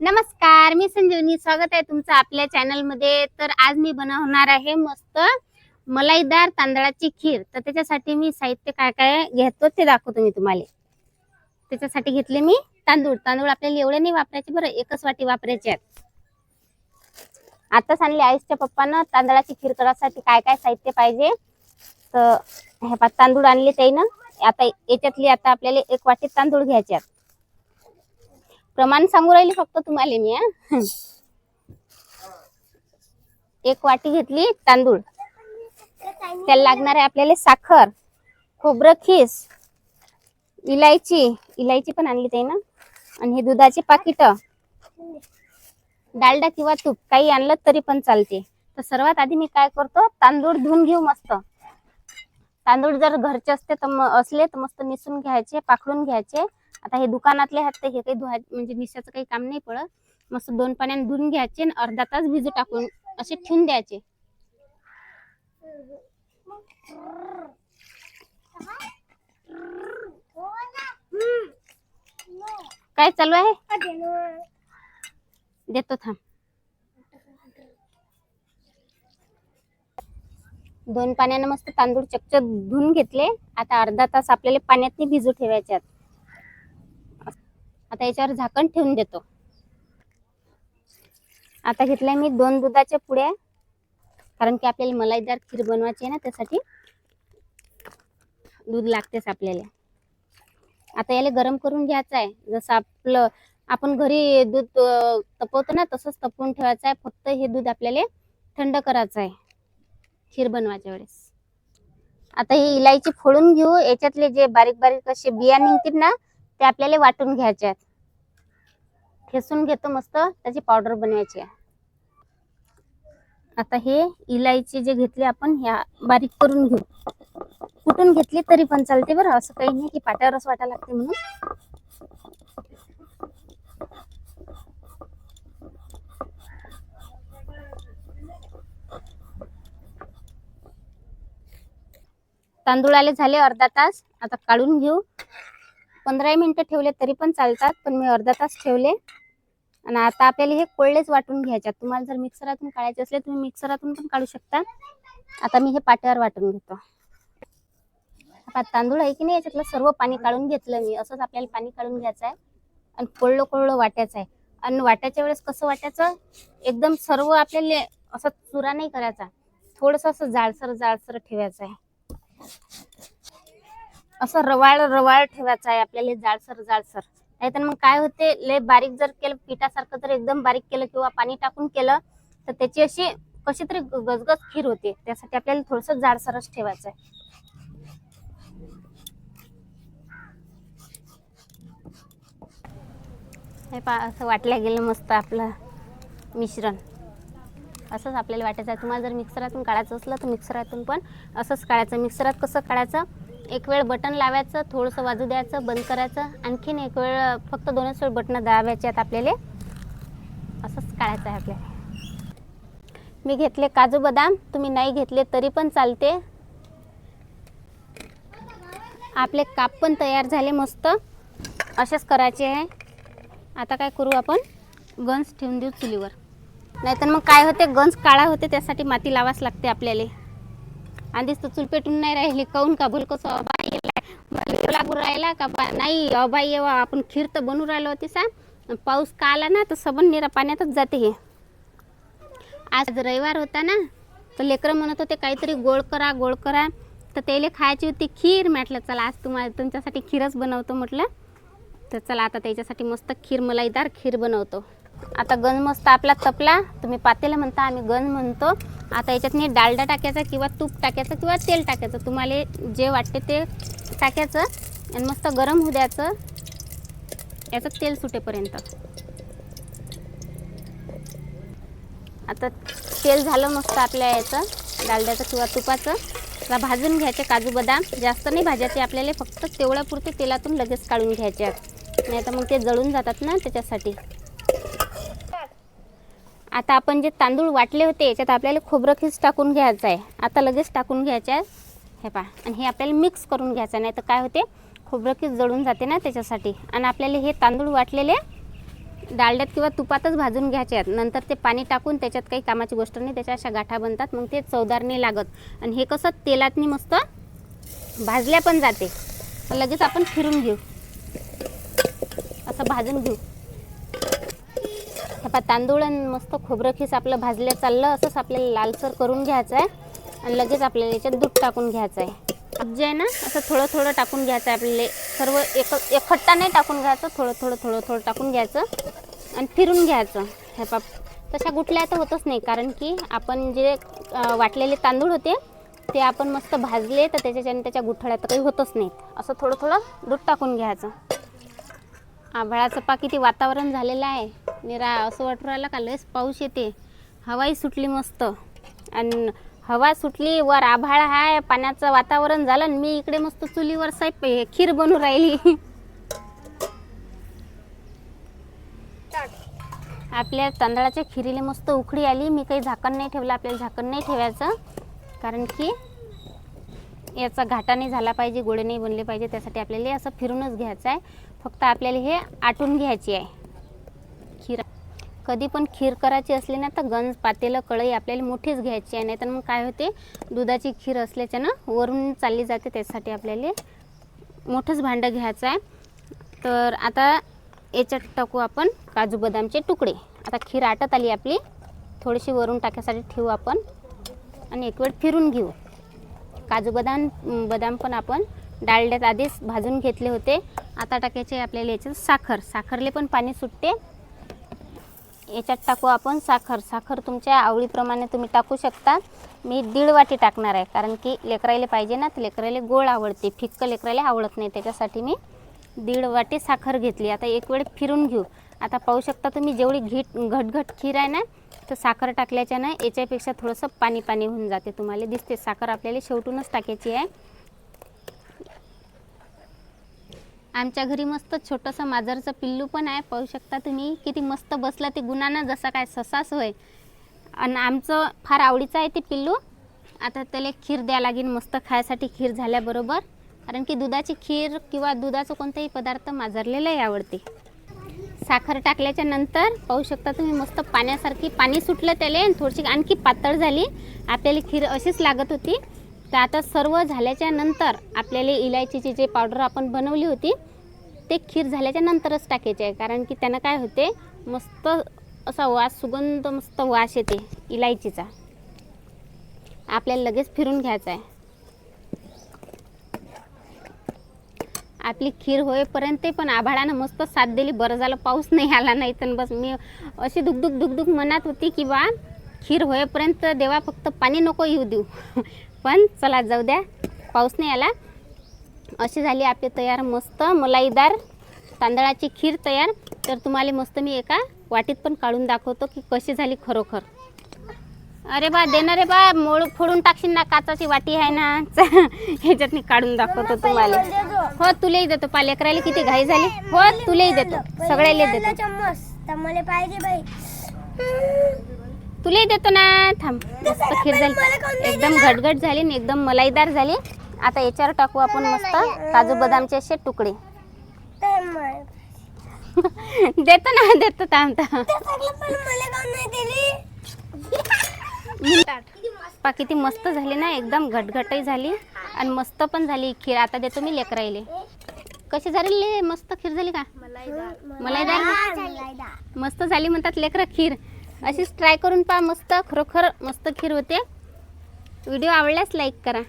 नमस्कार मी संजीवनी. स्वागत आहे तुमचं आपल्या चॅनलमध्ये. तर आज मी बनवणार आहे मस्त मलाईदार तांदळाची खीर. तर त्याच्यासाठी मी साहित्य काय काय घेतो ते दाखवतो मी तुम्हाला. त्याच्यासाठी घेतले मी तांदूळ. तांदूळ आपल्याला एवढे नाही वापरायचे बरं एकच वाटी वापरायचे आहेत. आताच आणले आईसच्या पप्पानं तांदळाची खीर करायसाठी काय काय साहित्य पाहिजे. तर हे पा तांदूळ आणले त्याईनं. आता याच्यातली आता आपल्याला एक वाटी तांदूळ घ्यायचे आहेत. प्रमाण सांगू राहिले फक्त तुम्हाला मी एक वाटी घेतली तांदूळ. त्याला लागणार आहे आपल्याला साखर खोबरं खीस इलायची. इलायची पण आणली ते ना. आणि हे दुधाची पाकिट. डालडा किंवा तूप काही आणलं तरी पण चालते. तर सर्वात आधी मी काय करतो तांदूळ धुवून घेऊ मस्त. तांदूळ जर घरचे असते तर असले तर मस्त निसून घ्यायचे पाखडून घ्यायचे. आता हे दुकानातले आहेत हे काही धुवा म्हणजे निशाचं काही काम नाही पडत. मस्त दोन पाण्याने धुवून घ्यायचे आणि अर्धा तास भिजू टाकून असे ठेवून द्यायचे. काय चालू आहे? देतो थांब. दोन पाण्याने मस्त तांदूळ चकचक धुवून घेतले. आता अर्धा तास आपल्याला पाण्यात भिजू ठेवायचे आहेत. आता याच्यावर झाकण ठेवून देतो. आता घेतल्या मी दोन दुधाच्या पुड्या कारण की आपल्याला मलाईदार खीर बनवायची आहे ना त्यासाठी. दूध लागतेच आपल्याला. आता याला गरम करून घ्यायचं आहे. जसं आपलं आपण घरी दूध तपवतो ना तसंच तपवून ठेवायचं आहे. फक्त हे दूध आपल्याला थंड करायचं आहे. खीर बनवायच्या वेळेस. आता ही इलायची फोडून घेऊ. याच्यातले जे बारीक बारीक असे बिया निघतील ना ते आपल्याला वाटून घ्यायचे आहेत. ठेसून घेतो मस्त त्याची पावडर बनवायची आहे. आता हे इलायची जे घेतली आपण ह्या बारीक करून घेऊ. कुठून घेतली तरी पण चालते बरं असं काही नाही की पाट्यावरच वाटायला लागते म्हणून. तांदूळ आले झाले अर्धा तास आता काढून घेऊ. पंधराही मिनटं ठेवले तरी पण चालतात पण मी अर्धा तास ठेवले. आणि आता आपल्याला हे कोळलेच वाटून घ्यायच्यात. तुम्हाला जर मिक्सरातून काढायचे असले तुम्ही मिक्सरातून पण काढू शकता. आता मी हे पाट्यावर वाटून घेतो. आता तांदूळ आहे की नाही याच्यातलं सर्व पाणी काढून घेतलं मी. असंच आपल्याला पाणी काढून घ्यायचं आहे. आणि कोळलं कोळलं वाटायचं आहे. आणि वाटायच्या वेळेस कसं वाटायचं? एकदम सर्व आपल्याला असं चुरा नाही करायचा. थोडस असं जाळसर जाळसर ठेवायचं आहे. असं रवाळ रवाळ ठेवायचं आहे आपल्याला जाडसर जाडसर. नाही तर मग काय होते लय बारीक जर केलं पिठासारखं जर एकदम बारीक केलं किंवा पाणी टाकून केलं तर त्याची अशी कशी तरी गजगज खीर होते. त्यासाठी आपल्याला थोडस जाडसरच ठेवायचं आहे. हे पा असं वाटलं गेलं मस्त आपलं मिश्रण. असंच आपल्याला वाटायचं आहे. तुम्हाला जर मिक्सरातून काढायचं असलं तर मिक्सरातून पण असंच काढायचं. मिक्सरात कसं काढायचं? एक वेळ बटन लावायचं थोडंसं वाजू द्यायचं बंद करायचं. आणखीन एक वेळ फक्त दोनच वेळ बटणं दाबायचे आहेत आपल्याला. असंच काढायचं आहे आपल्याला. मी घेतले काजू बदाम. तुम्ही नाही घेतले तरी पण चालते. आपले काप पण तयार झाले मस्त. असेच करायचे आहे. आता काय करू आपण? गन्स ठेवून देऊ चुलीवर. नाहीतर मग काय होते? गन्स काळा होते त्यासाठी माती लावाच लागते आपल्याला. आणि तर चूल पेटून नाही राहिली. काऊन का बोल अबाई येलाय. लागू राहिला का बा नाही अबाई येवा आपण खीर तर बनू राहिलो होती सा. पाऊस का आला ना तर सबन निरा पाण्यातच जाते हे. आज रविवार होता ना तर लेकरं म्हणत होते काहीतरी गोळ करा गोळ करा. तर त्याला खायची होती खीर. म्हटलं चला आज तुम्हाला तुमच्यासाठी खीरच बनवतो म्हटलं. तर चला आता त्याच्यासाठी मस्त खीर मलाईदार खीर बनवतो. आता गंज मस्त आपला तपला. तुम्ही पातेला म्हणता आम्ही गंज म्हणतो. आता याच्यात नाही डालडा टाकायचा किंवा तूप टाकायचं किंवा तेल टाकायचं. तुम्हाला जे वाटते ते टाकायचं आणि मस्त गरम होऊ द्यायचं. याचं तेल सुटेपर्यंत. आता तेल झालं मस्त आपल्या याचं डालड्याचं किंवा तुपाचं. त्याला भाजून घ्यायचे काजू बदाम. जास्त नाही भाजायचे आपल्याला फक्त तेवढ्यापुरते तेलातून लगेच काढून घ्यायचे. नाही तर मग ते जळून जातात ना त्याच्यासाठी. आता आपण जे तांदूळ वाटले होते याच्यात आपल्याला खोबरं खीस टाकून घ्यायचं आहे. आता लगेच टाकून घ्यायचं आहे. हे पहा. आणि हे आपल्याला मिक्स करून घ्यायचं नाही तर काय होते? खोबरं खीस जळून जाते ना त्याच्यासाठी. आणि आपल्याला हे तांदूळ वाटलेले डालड्यात किंवा तुपातच भाजून घ्यायचे आहेत. नंतर ते पाणी टाकून त्याच्यात काही कामाची गोष्ट नाही. त्याच्या अशा गाठा बनतात. मग ते चवदार नाही लागत. आणि हे कसं? तेलातनी मस्त भाजल्या पण जाते. लगेच आपण फिरून घेऊ. असं भाजून घेऊ. हे तांदूळ आणि मस्त खोबरं खीस आपलं भाजलं चाललं असंच आपल्याला लालसर करून घ्यायचं आहे. आणि लगेच आपल्याला याच्यात दूध टाकून घ्यायचं आहे. जे आहे ना असं थोडं थोडं टाकून घ्यायचं आहे आपल्याला. सर्व एक एकट्टा नाही टाकून घ्यायचं थोडं थोडं थोडं थोडं टाकून घ्यायचं. आणि फिरून घ्यायचं. हे पाप तशा गुठल्या तर होतच नाही कारण की आपण जे वाटलेले तांदूळ होते ते आपण मस्त भाजले तर त्याच्याच्याने त्याच्या गुठळ्या तर काही होतच नाहीत. असं थोडं थोडं दूध टाकून घ्यायचं. आभाळाचं पा किती वातावरण झालेलं आहे. निरा असं वाटू राहिलं का? लयच पाऊस येते. हवाही सुटली मस्त. आणि हवा सुटली वर आभाळ आहे पाण्याचं वातावरण झालं आणि मी इकडे मस्त चुलीवर साहेब खीर बनू राहिली. आपल्या तांदळाच्या खिरीला मस्त उकळी आली. मी काही झाकण नाही ठेवलं आपल्याला झाकण नाही ठेवायचं. कारण की याचा घाटा नाही झाला पाहिजे गोळे नाही बनले पाहिजे त्यासाठी आपल्याला असं फिरूनच घ्यायचं आहे. फक्त आपल्याला हे आटून घ्यायची आहे. कधी पण खीर करायची असली ना तर गंज पातेलं कढई आपल्याला मोठीच घ्यायची आहे. नाहीतर मग काय होते दुधाची खीर असल्याच्यानं वरून चालली जाते त्यासाठी आपल्याला मोठंच भांडं घ्यायचं आहे. तर आता याच्यात टाकू आपण काजू बदामचे तुकडे. आता खीर आटत आली आपली थोडीशी वरून टाकायसाठी ठेवू आपण. आणि एक वेळ फिरून घेऊ. काजू बदाम बदाम पण आपण डाळड्यात आधीच भाजून घेतले होते. आता टाकायचे आपल्याला याच्यात साखर. साखरले पण पाणी सुटते. याच्यात टाकू आपण साखर. साखर तुमच्या आवडीप्रमाणे तुम्ही टाकू शकता. मी दीड वाटी टाकणार आहे कारण की लेकरायला पाहिजे ना तर लेकरायला गोड आवडते. फिक्क लेकरायला आवडत नाही त्याच्यासाठी मी दीड वाटी साखर घेतली. आता एक वेळ फिरून घेऊ. आता पाहू शकता तुम्ही जेवढी घीट घटघट खीर आहे ना तर साखर टाकल्याच्यानं याच्यापेक्षा थोडंसं पाणी पाणी होऊन जाते. तुम्हाला दिसते साखर आपल्याला शेवटूनच टाकायची आहे. आमच्या घरी मस्त छोटंसं माजरचं पिल्लू पण आहे. पाहू शकता तुम्ही किती मस्त बसलं ते गुणानं जसा काय ससास होय आणि आमचं फार आवडीचं आहे ते पिल्लू. आता त्याला खीर द्या लागेल मस्त खायसाठी खीर झाल्याबरोबर. कारण की दुधाची खीर किंवा दुधाचं कोणताही पदार्थ माजरलेलाही आवडते. साखर टाकल्याच्या नंतर पाहू शकता तुम्ही मस्त पाण्यासारखी पाणी सुटलं त्याला आणि थोडीशी आणखी पातळ झाली. आपल्याला खीर अशीच लागत होती. तर आता सर्व झाल्याच्यानंतर आपल्याला इलायचीची जे पावडर आपण बनवली होती ते खीर झाल्याच्या नंतरच टाकायचे आहे. कारण की त्यानं काय होते मस्त असा वास सुगंध मस्त वास येते इलायचीचा. आपल्याला लगेच फिरून घ्यायचा आहे. आपली खीर होईपर्यंत पण आभाळानं मस्त साथ दिली. बरं झालं पाऊस नाही आला नाही तर बस मी अशी दुगदुग दुगदुग मनात होती की बा खीर होईपर्यंत देवा फक्त पाणी नको येऊ देऊ. पण चला जाऊ द्या. पाऊस नाही आला. अशी झाली आपली तयार मस्त मलाईदार तांदळाची खीर तयार. तर तुम्हाला मस्त मी एका वाटीत पण काढून दाखवतो की कशी झाली खरोखर. अरे बा देणार रे बा मोड फोडून टाकशील ना काचाची वाटी आहे ना. ह्याच्यात मी काढून दाखवतो तुम्हाला. हो तुलाही देतो. पालेकराला किती घाई झाली. हो तुलाही देतो. सगळ्याला देतो. चम्मच. पाहिजे तुलाही देतो ना. थांब मस्त खीर झाली. एकदम घटघट झाली आणि एकदम मलाईदार झाली. आता याच्यावर टाकू आपण मस्त काजू बदामचे असे तुकडे. देतो ना देतो थांब पा किती मस्त झाली ना एकदम घटघटही झाली आणि मस्त पण झाली खीर. आता देतो मी लेकराईले. कशी झाली मस्त खीर झाली का? मलाईदार. मस्त झाली म्हणतात लेकरं खीर. अशीच ट्राय करून पहा. मस्त खरोखर मस्त खीर होते. व्हिडिओ आवडल्यास लाईक करा.